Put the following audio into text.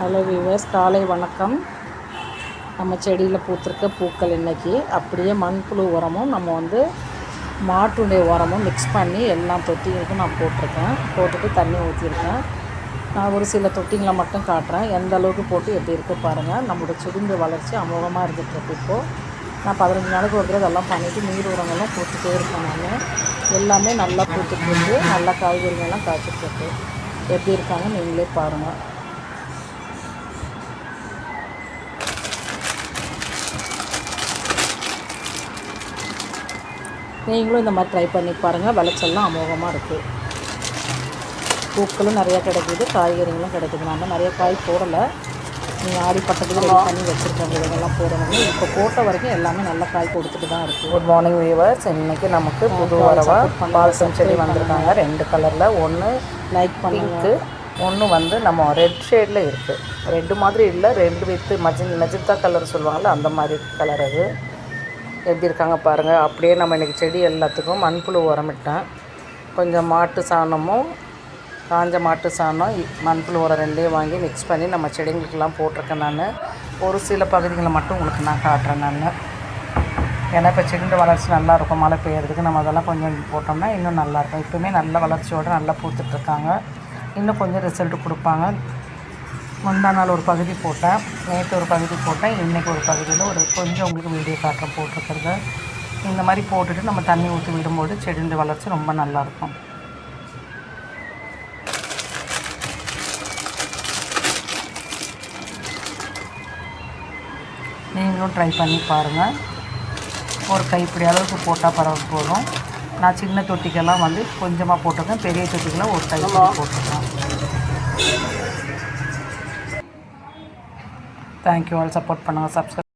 Hello viewers காலை வணக்கம். நம்ம செடியில் பூத்திருக்க பூக்கள் இன்றைக்கி அப்படியே மண்புழு உரமும் நம்ம வந்து மாட்டுடைய உரமும் மிக்ஸ் பண்ணி எல்லா தொட்டிகளுக்கும் நான் போட்டிருக்கேன். போட்டுட்டு தண்ணி ஊற்றிருக்கேன் நான் ஒரு சில தொட்டிங்களை மட்டும் காட்டுறேன். எந்த அளவுக்கு போட்டு எப்படி இருக்கு பாருங்கள் நம்மளோட செடிஇந்த வளர்ச்சி அமோகமாக இருந்துகிட்ருக்கு இப்போது நான் பதினஞ்சு நாளைக்கு ஒரு தடவை இதெல்லாம் பண்ணிவிட்டு நீர் உரங்களும் போட்டுகிட்டே இருக்கேன் நான். எல்லாமே நல்லா பூத்துட்டு இருக்கு. நல்லா காய்கறிகள்லாம் காய்ச்சிட்ருக்கு எப்படி இருக்காங்க நீங்களே பாருங்கள் நீங்களும் இந்த மாதிரி ட்ரை பண்ணி பாருங்கள் விளைச்சல்லாம் அமோகமாக இருக்குது பூக்களும் நிறையா கிடைக்குது. காய்கறிகளும் கிடைக்குது. நான் நிறைய காய் போடலை. நீங்கள் ஆடி பட்டத்துக்கு ரெடி பண்ணி வச்சுருக்கேன். இதெல்லாம் போடணும் இப்போ போட்ட வரைக்கும் எல்லாமே நல்ல காய் கொடுத்துட்டு தான் இருக்குது குட் மார்னிங் வியூவர்ஸ் இன்றைக்கி நமக்கு புது வரவா? பால்சம் செடி வந்திருக்காங்க. ரெண்டு கலரில் ஒன்று லைக் பண்ணிக்கு ஒன்று வந்து நம்ம ரெட் ஷேடில் இருக்குது ரெட்டு மாதிரி இல்லை. ரெட் வித்து மஜின் மெஜந்தா கலர் சொல்லுவாங்கள்ல அந்த மாதிரி கலர் அது. எப்படி இருக்காங்க பாருங்கள் அப்படியே நம்ம இன்றைக்கி செடி எல்லாத்துக்கும் மண்புழு உரமிட்டேன். கொஞ்சம் மாட்டு சாணமும் காஞ்ச மாட்டு சாணம் மண்புழு உரம் ரெண்டையும் வாங்கி மிக்ஸ் பண்ணி நம்ம செடிங்களுக்கெல்லாம் போட்டிருக்கேன் நான். ஒரு சில பகுதிகளை மட்டும் உங்களுக்கு நான் காட்டுறேன் நான். ஏன்னா இப்போ செடியோட வளர்ச்சி நல்லா இருக்கும். மழை பெய்யறதுக்கு நம்ம அதெல்லாம் கொஞ்சம் போட்டோம்னா இன்னும் நல்லாயிருக்கும் இப்போவுமே நல்ல வளர்ச்சியோடு நல்லா பூத்துட்ருக்காங்க இன்னும் கொஞ்சம் ரிசல்ட் கொடுப்பாங்க. முந்தா நாள் ஒரு பகுதி போட்டேன். நேற்று ஒரு பகுதி போட்டேன். இன்றைக்கி ஒரு பகுதியில் ஒரு கொஞ்சம் உங்களுக்கு வீடியோ காட்டுறேன் போட்டிருக்கிறது. இந்த மாதிரி போட்டுட்டு நம்ம தண்ணி ஊற்றி விடும்போது செடியோட வளர்ச்சி ரொம்ப நல்லாயிருக்கும் நீங்களும் ட்ரை பண்ணி பாருங்கள் ஒரு கைப்பிடி அளவுக்கு போட்டால் பரவாயில்ல போதும். நான் சின்ன தொட்டிக்கெல்லாம் வந்து கொஞ்சமாக போட்டிருக்கேன். பெரிய தொட்டிக்கெல்லாம் ஒரு கைப்பிடி போட்டிருக்கேன். தேங்க்யூ ஆல் சப்போர்ட் பண்ணுங்கள் சப்ஸ்கிரைப்